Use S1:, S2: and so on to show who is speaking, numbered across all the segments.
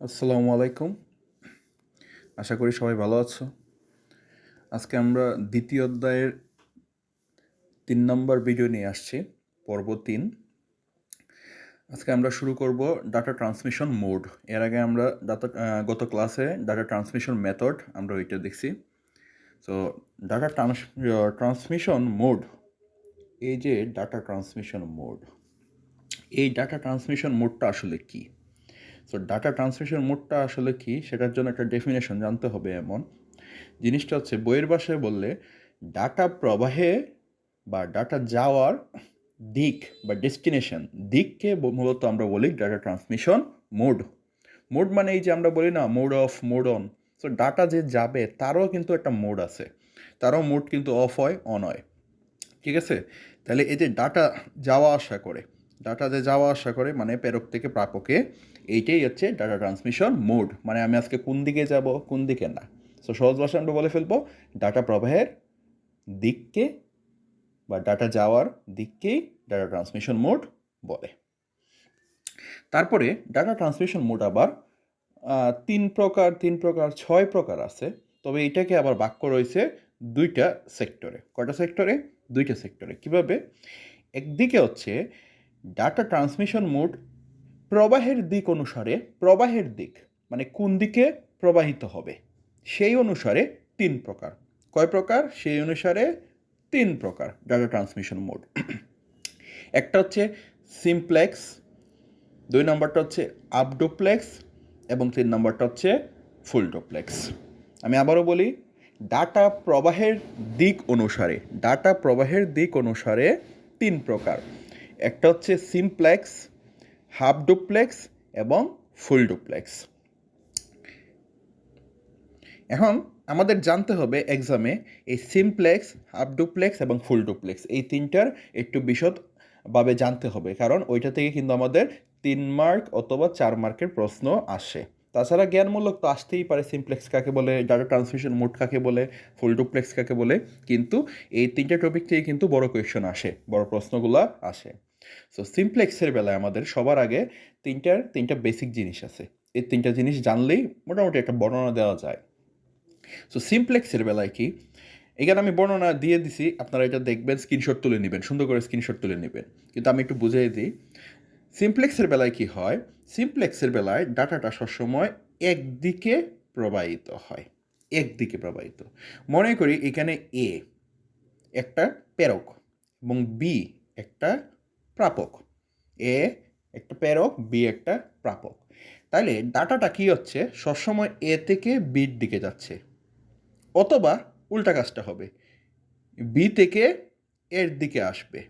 S1: আসসালামু আলাইকুম। আশা করি সবাই ভালো আছো। আজকে আমরা দ্বিতীয় অধ্যায়ের তিন নম্বর ভিডিও নিয়ে আসছি, পর্ব তিন। আজকে আমরা শুরু করব ডাটা ট্রান্সমিশন মোড এর আগে আমরা ডাটা গত ক্লাসে ডাটা ট্রান্সমিশন মেথড আমরা ওইটা দেখছি। So data trans transmission mode এই যে ডাটা ট্রান্সমিশন মোড এই ডাটা ট্রান্সমিশন মোডটা আসলে কী? সো ডাটা ট্রান্সমিশন মোডটা আসলে কি? সেটার জন্য একটা ডেফিনেশন জানতে হবে এমন। জিনিসটা হচ্ছে বইয়ের ভাষায় বললে ডাটা প্রবাহে বা ডাটা যাওয়ার দিক বা ডেস্টিনেশন দিককে মূলত আমরা বলি ডাটা ট্রান্সমিশন মোড। মোড মানে এই যে আমরা বলি না, mode off, mode on. So data যে যাবে তারও কিন্তু একটা মোড আছে। তারও মোড কিন্তু অফ হয়, অন হয়। ঠিক আছে? তাহলে এই যে ডাটা যাওয়া আসা করে ডাটা যে যাওয়া আসা করে মানে প্রেরক থেকে প্রাপকে এইটাই হচ্ছে ডাটা ট্রান্সমিশন মোড মানে আমি আজকে কোন দিকে যাব, কোন দিকে না। সো সহজ ভাষা আমরা বলে ফেলব ডাটা প্রবাহের দিককে বা ডাটা যাওয়ার দিককেই ডাটা ট্রান্সমিশন মোড বলে। তারপরে ডাটা ট্রান্সমিশন মোড আবার তিন প্রকার তিন প্রকার, ছয় প্রকার আছে। তবে এটাকে আবার বাক্য রয়েছে দুইটা সেক্টরে। কটা সেক্টরে? দুইটা সেক্টরে। কীভাবে? একদিকে হচ্ছে ডাটা ট্রান্সমিশন মোড প্রবাহের দিক অনুসারে, প্রবাহের দিক মানে কোন দিকে প্রবাহিত হবে? সেই অনুসারে তিন প্রকার। কয় প্রকার? সেই অনুসারে তিন প্রকার ডাটা ট্রান্সমিশন মোড একটা হচ্ছে সিমপ্লেক্স দুই নম্বরটা হচ্ছে আপডোপ্লেক্স এবং তিন নম্বরটা হচ্ছে ফুল ডোপ্লেক্স আমি আবারও বলি ডাটা প্রবাহের দিক অনুসারে ডাটা প্রবাহের দিক অনুসারে তিন প্রকার। একটা হচ্ছে সিমপ্লেক্স, হাফ ডুপ্লেক্স এবং ফুল ডুপ্লেক্স। এখন আমাদের জানতে হবে এক্সামে এই সিমপ্লেক্স, হাফ ডুপ্লেক্স এবং ফুল ডুপ্লেক্স, এই তিনটার একটু বিশদভাবে জানতে হবে, কারণ ওইটা থেকে কিন্তু আমাদের তিন মার্ক অথবা চার মার্কের প্রশ্ন আসে। তাছাড়া জ্ঞানমূলক তো আসতেই পারে সিমপ্লেক্স কাকে বলে, ডাটা ট্রান্সমিশন মোড কাকে বলে, ফুল ডুপ্লেক্স কাকে বলে, কিন্তু এই তিনটা টপিক থেকে কিন্তু বড় কোয়েশ্চন আসে, বড় প্রশ্নগুলো আসে। সো সিমপ্লেক্সের বেলায় আমাদের সবার আগে তিনটার তিনটা বেসিক জিনিস আছে। এই তিনটা জিনিস জানলেই মোটামুটি একটা বর্ণনা দেওয়া যায়। সো সিমপ্লেক্সের বেলায় কি? এখানে আমি বর্ণনা দিয়ে দিছি, আপনারা এটা দেখবেন স্ক্রিনশট তুলে নেবেন, সুন্দর করে স্ক্রিনশট তুলে নেবেন। কিন্তু আমি একটু বুঝিয়ে দিই সিমপ্লেক্সের বেলায় কি হয়? সিমপ্লেক্সের বেলায় ডাটাটা সবসময় একদিকে প্রবাহিত হয়। একদিকে প্রবাহিত। মনে করি এখানে এ একটা প্রেরক এবং বি একটা প্রাপক। এ একটা প্রেরক, বি একটা প্রাপক। তাইলে ডাটাটা কি হচ্ছে? সবসময় এ থেকে বির দিকে যাচ্ছে। অথবা উল্টা কাজটা হবে। বি থেকে এর দিকে আসবে।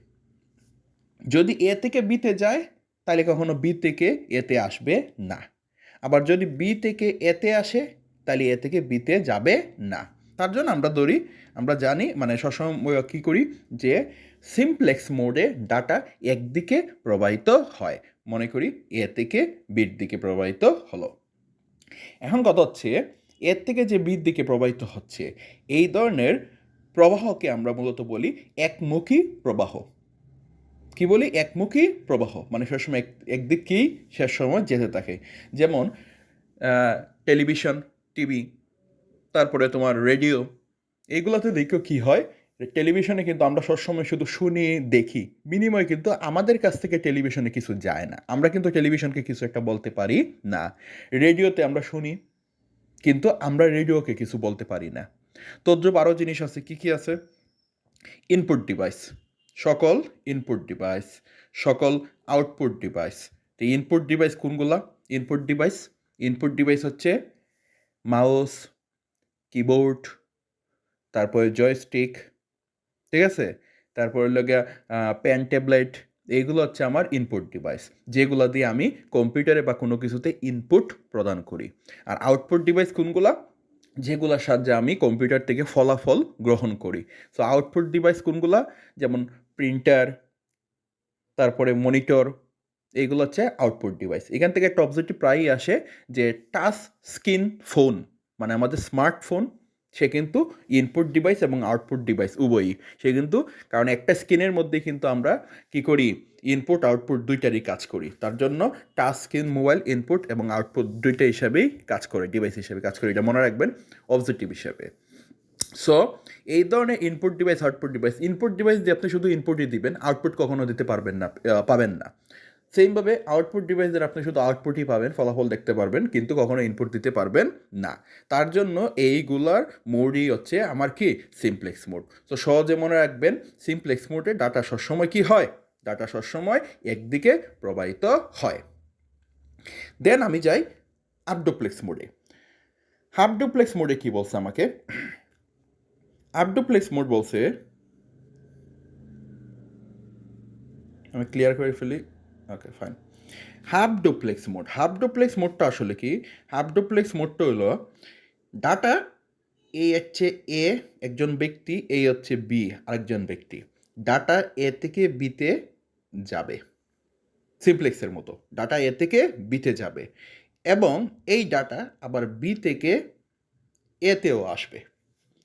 S1: যদি এ থেকে বিতে যায় তাহলে কখনো বি থেকে এতে আসবে না। আবার যদি বি থেকে এতে আসে তাহলে এ থেকে বিতে যাবে না। তার জন্য আমরা ধরি, আমরা জানি মানে সবসময় কী করি যে সিমপ্লেক্স মোডে ডাটা একদিকে প্রবাহিত হয়। মনে করি এ থেকে বির দিকে প্রবাহিত হলো। এখন কথা হচ্ছে এর থেকে যে বির দিকে প্রবাহিত হচ্ছে, এই ধরনের প্রবাহকে আমরা মূলত বলি একমুখী প্রবাহ। কি বলি? একমুখী প্রবাহ। মানে সবসময় এক একদিকেই শেষ সময় যেতে থাকে। যেমন টেলিভিশন টিভি তারপরে তোমার রেডিও, এগুলোতে দেখো কি হয় টেলিভিশনে কিন্তু আমরা সবসময় শুধু শুনি, দেখি। বিনিময়ে কিন্তু আমাদের কাছ থেকে টেলিভিশনে কিছু যায় না। আমরা কিন্তু টেলিভিশনকে কিছু একটা বলতে পারি না। রেডিওতে আমরা শুনি, কিন্তু আমরা রেডিওকে কিছু বলতে পারি না। তদ্রুপ আরও জিনিস আছে, কি কি আছে? Input device. সকল ইনপুট ডিভাইস, সকল আউটপুট ডিভাইস। তো ইনপুট ডিভাইস কোনগুলা? Input device. ইনপুট ডিভাইস হচ্ছে মাউস কিবোর্ড তারপরে জয়স্টিক ঠিক আছে? তারপরে লোকে পেন ট্যাবলেট এইগুলো হচ্ছে আমার ইনপুট ডিভাইস যেগুলো দিয়ে আমি কম্পিউটারে বা কোনো কিছুতে ইনপুট প্রদান করি। আর আউটপুট ডিভাইস কোনগুলা? যেগুলোর সাহায্যে আমি কম্পিউটার থেকে ফলাফল গ্রহণ করি। সো আউটপুট ডিভাইস কোনগুলা? যেমন প্রিন্টার তারপরে মনিটর এইগুলো হচ্ছে আউটপুট ডিভাইস এখান থেকে একটা প্রায়ই আসে যে টাচ স্ক্রিন ফোন মানে আমাদের স্মার্টফোন সে কিন্তু ইনপুট ডিভাইস এবং আউটপুট ডিভাইস উভয়ই। সে কিন্তু, কারণ একটা স্ক্রিনের মধ্যে কিন্তু আমরা কি করি? ইনপুট আউটপুট দুইটারই কাজ করি। তার জন্য টাচ স্ক্রিন মোবাইল ইনপুট এবং আউটপুট দুইটা হিসাবেই কাজ করে ডিভাইস হিসেবে কাজ করে। এটা মনে রাখবেন অবজেক্টিভ হিসাবে। সো এই ধরনের input device output device input device দিয়ে আপনি শুধু ইনপুটই দিবেন আউটপুট কখনো দিতে পারবেন না পাবেন না। সেমভাবে আউটপুট ডিভাইসের আপনি শুধু আউটপুটই পাবেন, ফলাফল দেখতে পারবেন, কিন্তু কখনো ইনপুট দিতে পারবেন না। তার জন্য এইগুলার মোডই হচ্ছে আমার কি? সিমপ্লেক্স মোড তো সহজে মনে রাখবেন সিমপ্লেক্স মোডে ডাটা সবসময় কি হয়? ডাটা সবসময় একদিকে প্রবাহিত হয়। দেন আমি যাই আপডুপ্লেক্স মোডে হাফ মোডে কি বলছে আমাকে? আপডুপ্লেক্স মোড বলছে, আমি ক্লিয়ার করে ফেলি। Okay fine half duplex mode half duplex মোডটা আসলে কি? হাফ ডুপ্লেক্স মোডটা হলো ডাটা এই হচ্ছে এ একজন ব্যক্তি এই হচ্ছে বি আরেকজন ব্যক্তি। ডাটা এ থেকে বিতে যাবে। সিমপ্লেক্সের মতো। ডাটা এ থেকে বিতে যাবে। এবং এই ডাটা আবার বি থেকে এতেও আসবে।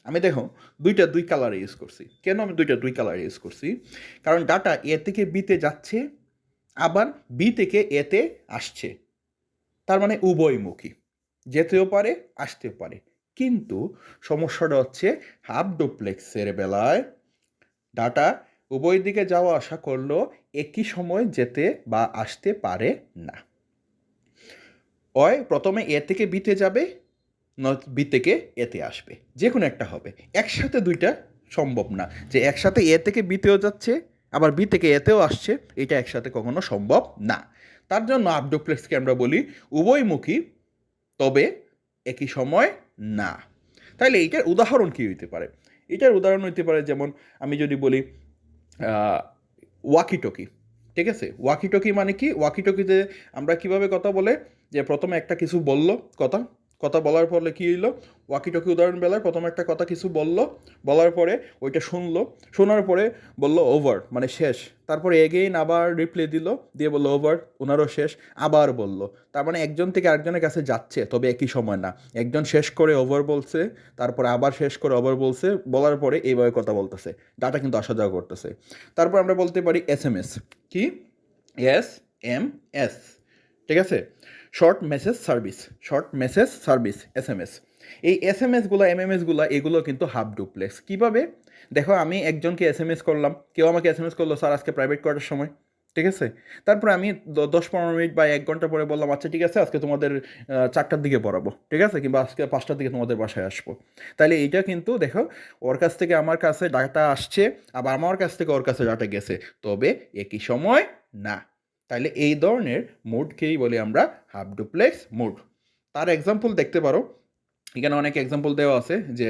S1: আমি দেখো, দুইটা দুই কালারে ইউজ করছি। কেন আমি দুইটা দুই কালারে ইউজ করছি? কারণ ডাটা এ থেকে বিতে যাচ্ছে আবার বি থেকে এতে আসছে। তার মানে উভয়মুখী। যেতেও পারে, আসতেও পারে। কিন্তু সমস্যাটা হচ্ছে হাফ ডুপ্লেক্সের বেলায় ডাটা উভয় দিকে যাওয়া আসা করলেও একই সময় যেতে বা আসতে পারে না। হয় প্রথমে এ থেকে বিতে যাবে বি থেকে এতে আসবে। যে কোনো একটা হবে। একসাথে দুইটা সম্ভব না। যে একসাথে এ থেকে বিতেও যাচ্ছে আবার বি থেকে এতেও আসছে, এটা একসাথে কখনো সম্ভব না। তার জন্য আপডোপ্লেক্সকে আমরা বলি উভয়মুখী, তবে একই সময় না। তাহলে এইটার উদাহরণ কী হইতে পারে? এটার উদাহরণ হইতে পারে যেমন আমি যদি বলি ওয়াকিটকি ঠিক আছে? ওয়াকিটকি মানে কি? ওয়াকিটকিতে আমরা কীভাবে কথা বলে? যে প্রথমে একটা কিছু বলল কথা কথা বলার ফলে কী হইল? ওয়াকিটকি উদাহরণ বেলায় প্রথমে একটা কথা কিছু বলল, বলার পরে ওইটা শুনলো, শোনার পরে বলল ওভার মানে শেষ। তারপরে এগেইন আবার রিপ্লে দিল, দিয়ে বলল ওভার ওনারও শেষ, আবার বলল। তার মানে একজন থেকে আরেকজনের কাছে যাচ্ছে, তবে একই সময় না। একজন শেষ করে ওভার বলছে, তারপরে আবার শেষ করে ওভার বলছে, বলার পরে এইভাবে কথা বলতেছে। ডাটা কিন্তু আসা যাওয়া করতেছে। তারপর আমরা বলতে পারি এস এম এস কি? এস এম এস ঠিক আছে? Short message service short message service S M S এই এস এম এসগুলো এম এম এসগুলো এগুলো কিন্তু হাফ ডুপ্লেক্স কীভাবে? দেখো, আমি একজনকে এস এম এস করলাম, কেউ আমাকে এস এম এস করল, স্যার, আজকে প্রাইভেট করার সময়। ঠিক আছে? তারপরে আমি দশ পনেরো মিনিট বা এক ঘণ্টা পরে বললাম আচ্ছা ঠিক আছে, আজকে তোমাদের চারটার দিকে পড়াবো। ঠিক আছে? কিংবা আজকে পাঁচটার দিকে তোমাদের বাসায় আসব। তাহলে এইটা কিন্তু, দেখো, ওর কাছ থেকে আমার কাছে ডাটা আসছে, আবার আমার কাছ থেকে ওর কাছে ডাটা গেছে। তবে একই সময় না। তাহলে এই ধরনের মোডকেই বলি আমরা? হাফ ডুপ্লেক্স মোড তার এক্সাম্পল দেখতে পারো। এখানে অনেক এক্সাম্পল দেওয়া আছে যে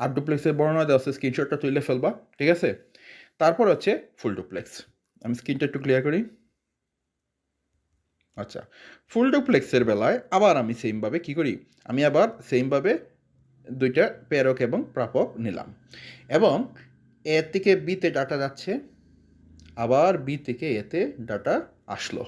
S1: হাফ ডুপ্লেক্সের বর্ণনা দেওয়া আছে স্ক্রিনশটটা তুলে ফেলবা, ঠিক আছে? তারপর হচ্ছে ফুল ডুপ্লেক্স আমি স্ক্রিনটা একটু ক্লিয়ার করি। আচ্ছা ফুল ডুপ্লেক্সের বেলায় আবার আমি সেমভাবে কি করি? আমি আবার সেমভাবে দুইটা প্রেরক এবং প্রাপক নিলাম। এবং এর থেকে বিতে ডাটা যাচ্ছে। আবার বি থেকে এতে ডাটা আসলো।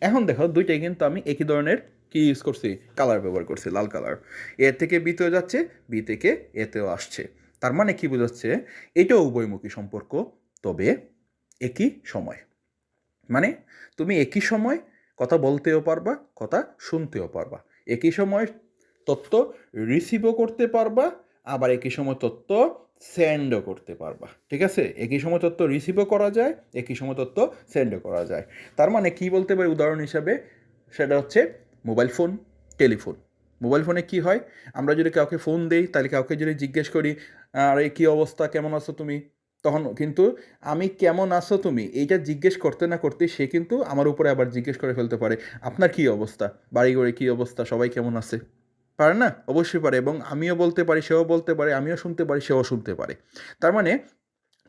S1: এখন দেখো, দুইটাই কিন্তু আমি একই ধরনের কি ইউজ করছি? কালার ব্যবহার করছি, লাল কালার এ থেকে বিতেও যাচ্ছে বি থেকে এতেও আসছে। তার মানে কি বোঝাচ্ছে? এটাও উভয়মুখী সম্পর্ক, তবে একই সময়। মানে তুমি একই সময় কথা বলতেও পারবা, কথা শুনতেও পারবা। একই সময় তথ্য রিসিভও করতে পারবা, আবার একই সময় তথ্য সেন্ডও করতে পারবা, ঠিক আছে? একই সময় তথ্য রিসিভও করা যায়, একই সময় তথ্য সেন্ডও করা যায়। তার মানে কি বলতে পারি উদাহরণ হিসাবে? সেটা হচ্ছে মোবাইল ফোন টেলিফোন মোবাইল ফোনে কি হয়? আমরা যদি কাউকে ফোন দেই, তাহলে কাউকে যদি জিজ্ঞেস করি, আরে, কী অবস্থা? কেমন আছো তুমি? তখন কিন্তু, আমি কেমন আছো তুমি? এইটা জিজ্ঞেস করতে না করতে সে কিন্তু আমার উপরে আবার জিজ্ঞেস করে ফেলতে পারে, আপনার কী অবস্থা? বাড়ি ঘরে কী অবস্থা? সবাই কেমন আছে? পারে না? অবশ্যই পারে এবং আমিও বলতে পারি, সেও বলতে পারে, আমিও শুনতে পারি, সেও শুনতে পারে। তার মানে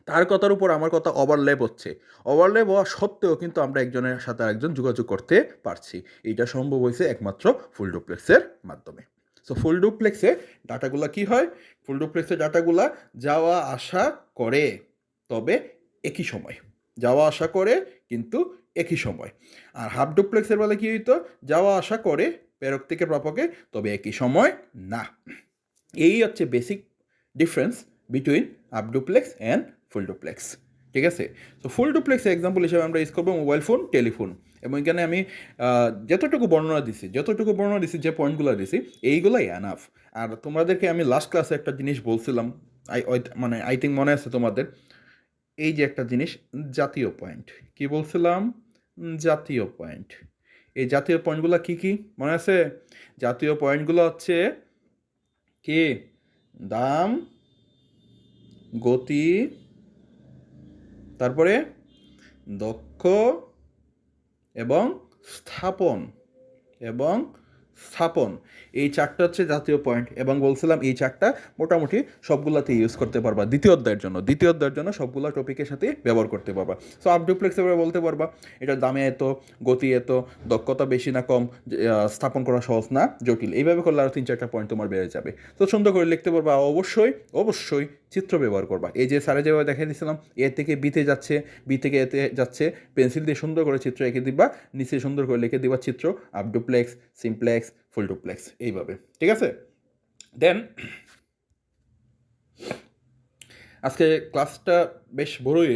S1: তার কথার উপর আমার কথা ওভারল্যাপ হচ্ছে। ওভারল্যাপ হওয়া সত্ত্বেও কিন্তু আমরা একজনের সাথে একজন যোগাযোগ করতে পারছি। এইটা সম্ভব হয়েছে একমাত্র ফুল ডুপ্লেক্সের মাধ্যমে। সো ফুল ডুপ্লেক্সে ডাটাগুলো কি হয়? ফুল ডুপ্লেক্সে ডাটাগুলা যাওয়া, আসা, করে, তবে একই সময়। যাওয়া, আসা, করে, কিন্তু একই সময়। আর হাফ ডুপ্লেক্সের বেলা কী হইতো? যাওয়া, আসা, করে প্রেরক থেকে প্রাপকে, তবে একই সময় না। এই হচ্ছে basic difference between half duplex and full duplex ঠিক আছে? তো ফুল ডুপ্লেক্স এক্সাম্পল হিসেবে আমরা ইউজ করব মোবাইল ফোন টেলিফোন এবং এখানে আমি যতটুকু বর্ণনা দিছি, যতটুকু বর্ণনা দিছি, যে পয়েন্টগুলো দিছি, এইগুলোই অ্যানাফ আর তোমাদেরকে আমি লাস্ট ক্লাসে একটা জিনিস বলছিলাম আই মানে আই থিঙ্ক মনে আছে তোমাদের, এই যে একটা জিনিস, জাতীয় পয়েন্ট কি বলছিলাম? জাতীয় পয়েন্ট এই জাতীয় পয়েন্টগুলো কি কি? মনে আছে? জাতীয় পয়েন্টগুলো হচ্ছে কি? দাম, গতি, তারপরে দক্ষ এবং স্থাপন এবং স্থাপন। এই চারটা হচ্ছে জাতীয় পয়েন্ট এবং বলছিলাম এই চারটা মোটামুটি সবগুলাতে ইউজ করতে পারবা। দ্বিতীয় অধ্যায়ের জন্য। দ্বিতীয় অধ্যায়ের জন্য সবগুলো টপিকের সাথে ব্যবহার করতে পারবা। সো আপ ডুপ্লেক্স এবার বলতে পারবা, এটা দামে এত, গতি এত, দক্ষতা বেশি না কম স্থাপন করা সহজ না, জটিল। এইভাবে করলে আরও তিন চারটা পয়েন্ট তোমার বেড়ে যাবে। তো সুন্দর করে লিখতে পারবা, অবশ্যই অবশ্যই চিত্র ব্যবহার করবা। এই যে স্যারে যেভাবে দেখে দিয়েছিলাম এ থেকে বিতে যাচ্ছে বি থেকে এতে যাচ্ছে পেন্সিল দিয়ে সুন্দর করে চিত্র এঁকে দিবা, নিচে সুন্দর করে লিখে দিবা চিত্র half duplex simplex full duplex এইভাবে, ঠিক আছে? দেন আজকে ক্লাসটা বেশ বড়ই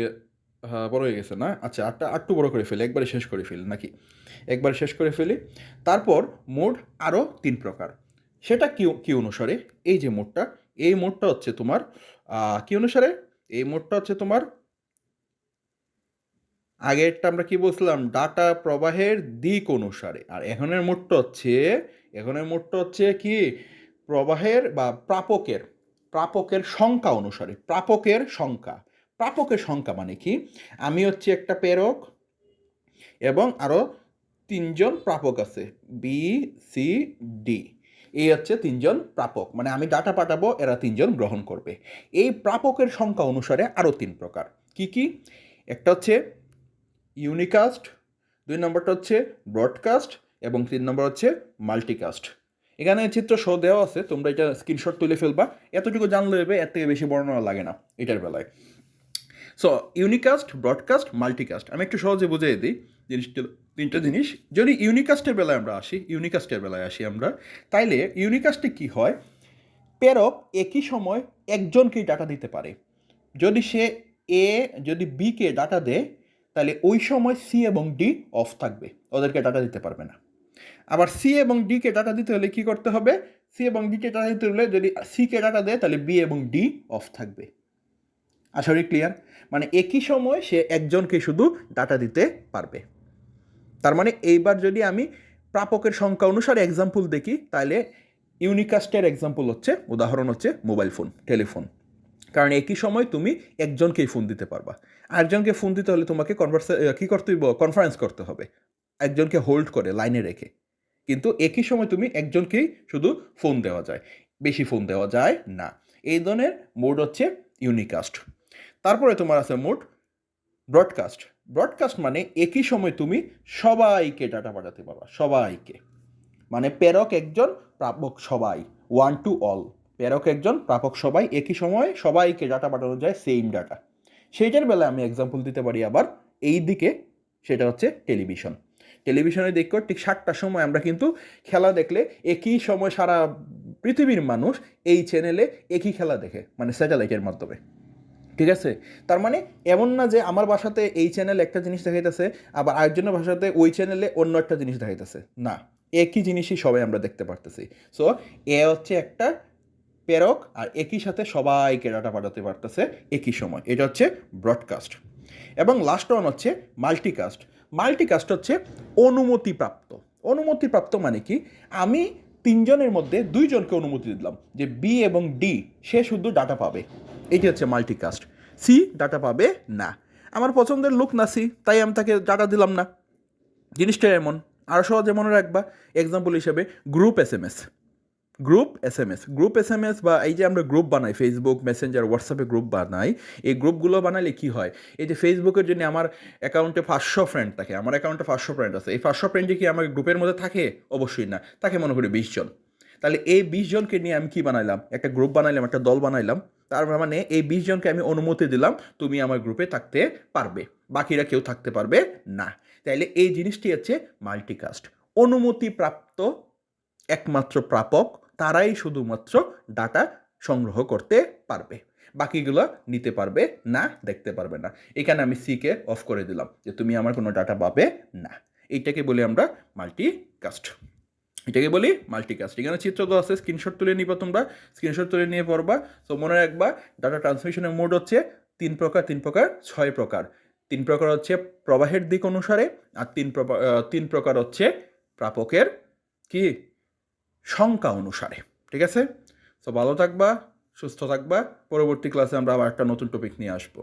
S1: বড় হয়ে গেছে না? আচ্ছা আটটা, আটটু বড় করে ফেলি, একবারে শেষ করে ফেলি নাকি? একবারে শেষ করে ফেলি। তারপর মোড আরও তিন প্রকার। সেটা কি কি অনুসারে, এই যে মোডটা এই মোডটা হচ্ছে তোমার কি অনুসারে? এই মোডটা হচ্ছে তোমার, আগেরটা আমরা কি বলছিলাম? ডাটা প্রবাহের দিক অনুসারে। আর এখনের মোডটা হচ্ছে, এখনের মোডটা হচ্ছে কি? প্রবাহের বা প্রাপকের প্রাপকের সংখ্যা অনুসারে, প্রাপকের সংখ্যা। প্রাপকের সংখ্যা মানে কি? আমি হচ্ছে একটা প্রেরক এবং আরও তিনজন প্রাপক আছে বি সি ডি এই হচ্ছে তিনজন প্রাপক। মানে আমি ডাটা পাঠাবো, এরা তিনজন গ্রহণ করবে। এই প্রাপকের সংখ্যা অনুসারে আরও তিন প্রকার। কি কি? একটা হচ্ছে ইউনিকাস্ট, দুই নম্বরটা হচ্ছে ব্রডকাস্ট, এবং তিন নম্বর হচ্ছে মাল্টিকাস্ট। এখানে চিত্র শো দেওয়া আছে, তোমরা এটা স্ক্রিনশট তুলে ফেলবা। এতটুকু জানলে হবে, এর থেকে বেশি বর্ণনা লাগে না এটার বেলায়। So unicast, broadcast, multicast. আমি একটু সহজে বুঝিয়ে দিই, জিনিসটা তিনটা জিনিস। যদি ইউনিকাস্টের বেলায় আমরা আসি ইউনিকাস্টের বেলায় আসি আমরা, তাইলে ইউনিকাস্টে কি হয়? প্রেরক একই সময় একজনকেই ডাটা দিতে পারে। যদি সে এ যদি বিকে ডাটা দেয় তাহলে ওই সময় সি এবং ডি অফ থাকবে। ওদেরকে ডাটা দিতে পারবে না। আবার সি এবং ডিকে ডাটা দিতে হলে কি করতে হবে? সি এবং ডিকে ডাটা দিতে হলে যদি সিকে ডাটা দেয় তাহলে বি এবং ডি অফ থাকবে। আশা করি ক্লিয়ার মানে একই সময় সে একজনকে শুধু ডাটা দিতে পারবে। তার মানে এইবার যদি আমি প্রাপকের সংখ্যা অনুসারে এক্সাম্পল দেখি তাহলে ইউনিকাস্টের এক্সাম্পল হচ্ছে, উদাহরণ হচ্ছে মোবাইল ফোন টেলিফোন কারণ একই সময় তুমি একজনকেই ফোন দিতে পারবা। আরেকজনকে ফোন দিতে হলে তোমাকে কনভার্সে কী করতে কনফারেন্স করতে হবে। একজনকে হোল্ড করে লাইনে রেখে। কিন্তু একই সময় তুমি একজনকেই শুধু ফোন দেওয়া যায়। বেশি ফোন দেওয়া যায় না। এই ধরনের মোড হচ্ছে ইউনিকাস্ট তারপরে তোমার আছে মোড ব্রডকাস্ট ব্রডকাস্ট মানে একই সময় তুমি সবাইকে ডাটা পাঠাতে পারবা, সবাইকে। মানে প্রেরক একজন, প্রাপক সবাই ওয়ান টু অল প্রেরক একজন, প্রাপক সবাই, একই সময় সবাইকে ডাটা পাঠানো যায় সেম ডাটা সেইটার বেলায় আমি এক্সাম্পল দিতে পারি আবার, এই দিকে, সেটা হচ্ছে টেলিভিশন টেলিভিশনে দেখো, ঠিক সাতটার সময় আমরা কিন্তু খেলা দেখলে একই সময় সারা পৃথিবীর মানুষ এই চ্যানেলে একই খেলা দেখে মানে স্যাটেলাইটের মাধ্যমে। ঠিক আছে? তার মানে এমন না যে আমার বাসাতে এই চ্যানেলে একটা জিনিস দেখাইতেছে, আবার আরেকজনের ভাষাতে ওই চ্যানেলে অন্য একটা জিনিস দেখাইতেছে। না, একই জিনিসই সবাই আমরা দেখতে পারতেছি। সো এ হচ্ছে একটা প্রেরক, আর একই সাথে সবাইকে ডাটা পাঠাতে পারতেছে একই সময়। এটা হচ্ছে ব্রডকাস্ট এবং লাস্ট ওয়ান হচ্ছে মাল্টিকাস্ট মাল্টিকাস্ট হচ্ছে অনুমতিপ্রাপ্ত। অনুমতিপ্রাপ্ত মানে কি? আমি তিনজনের মধ্যে দুইজনকে অনুমতি দিলাম যে বি এবং ডি সে শুধু ডাটা পাবে। এটি হচ্ছে মাল্টিকাস্ট সি ডাটা পাবে না। আমার পছন্দের লোক না সি তাই আমি তাকে ডাটা দিলাম না। জিনিসটা এমন। আরও সহজে মনে রাখবা। এক্সাম্পল হিসেবে group S M S group S M S group S M S বা এই যে আমরা গ্রুপ বানাই ফেসবুক মেসেঞ্জার হোয়াটসঅ্যাপে গ্রুপ বানাই, এই গ্রুপগুলো বানালে কি হয়? এই যে ফেসবুকের জন্য আমার অ্যাকাউন্টে পাঁচশো ফ্রেন্ড থাকে, আমার অ্যাকাউন্টে পাঁচশো ফ্রেন্ড আছে, এই পাঁচশো ফ্রেন্ডে কি আমার গ্রুপের মধ্যে থাকে? অবশ্যই না। তাকে মনে করি বিশ জন। তাহলে এই বিশ জনকে নিয়ে আমি কি বানাইলাম? একটা গ্রুপ বানাইলাম, একটা দল বানাইলাম, তার মানে এই বিশ জনকে আমি অনুমতি দিলাম, তুমি আমার গ্রুপে থাকতে পারবে, বাকিরা কেউ থাকতে পারবে না। তাইলে এই জিনিসটি হচ্ছে মাল্টিকাস্ট অনুমতিপ্রাপ্ত একমাত্র প্রাপক তারাই শুধুমাত্র ডাটা সংগ্রহ করতে পারবে। বাকিগুলো নিতে পারবে না, দেখতে পারবে না। এখানে আমি সিকে অফ করে দিলাম যে তুমি আমার কোনো ডাটা পাবে না। এইটাকে বলি আমরা মাল্টিকাস্ট এটাকে বলি মাল্টিকাস্ট এখানে চিত্র তো আছে স্ক্রিনশট তুলে নিবা তোমরা। স্ক্রিনশট তুলে নিয়ে পড়বা। তো মনে রাখবা, ডাটা ট্রান্সমিশনের মোড হচ্ছে তিন প্রকার তিন প্রকার, ছয় প্রকার। তিন প্রকার হচ্ছে প্রবাহের দিক অনুসারে আর তিন তিন প্রকার হচ্ছে প্রাপকের কি? সংখ্যা অনুসারে, ঠিক আছে? তো ভালো থাকবা, সুস্থ থাকবা। পরবর্তী ক্লাসে আমরা আবার একটা নতুন টপিক নিয়ে আসব।